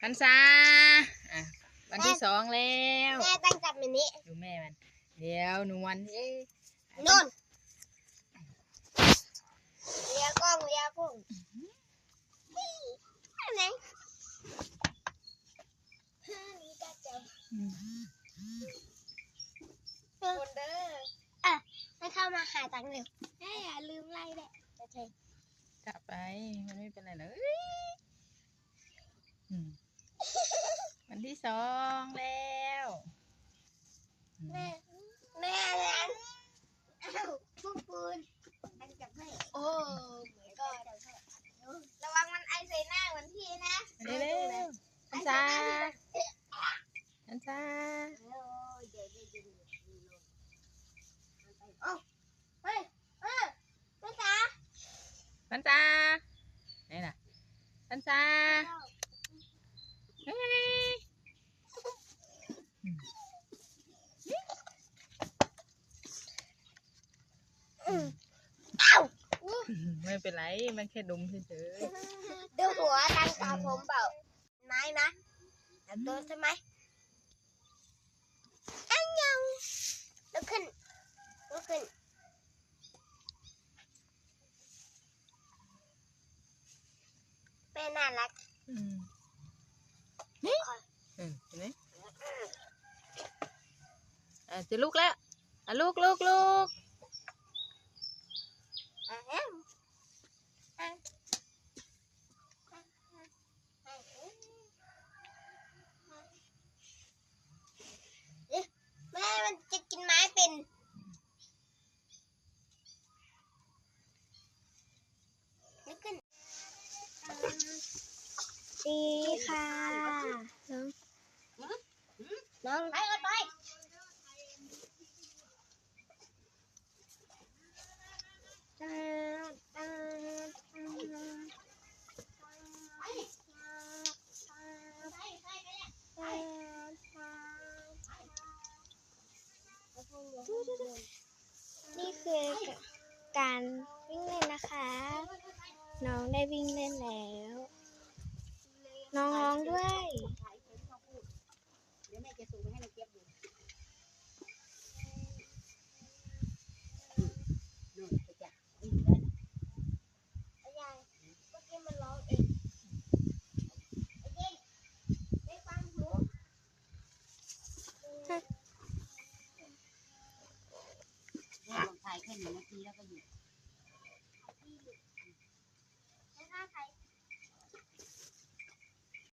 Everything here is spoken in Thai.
พันษาอะวันที่สองแล้วแม่ตั้งจับแบบนี้ดูแม่มัน เดี๋ยวหนูวันเอ๊ะนู่นเลี้ยกล้องเลี้ยกุ้งอะไรห้านี้ก็จะอืมคนเด้ออะไม่เข้ามาหาตังค์เร็วแม่อย่าลืมไล่แหละจะเทจับไปมันไม่เป็นไรหรอกเอ้ยอืมวัน ที่สองแล้วอืมแม่แม่นั้นอ้าวพวกคุณตั้งจับให้โอ้ก็ระวังมันไอใส่หน้าเหมือนพี่นะเร็วเร็วพันษาพันษาเอ้าเฮ้ยเออแม่จ๋าพันษาไหนน่ะพันษาเฮ้ย อืมเอ้า ไม่เป็นไร มันแค่ดมเฉยๆดูหัวตังตาผมเปล่า ไม้นะแต่โดนใช่ไหมอันยังลุกขึ้นลุกขึ้นแม่น่ารักนี่เห็นไหมอะจะลุกแล้วอะลุกลุกลุก อะเอ้าอะเอ๊ะ แม่มันจะกินไม้เป็น ลุกขึ้นดีค่ะ น้องน้องไปไป นี่คือการวิ่งเล่นนะคะ น้องได้วิ่งเล่นแล้ว น้องร้องด้วย нет.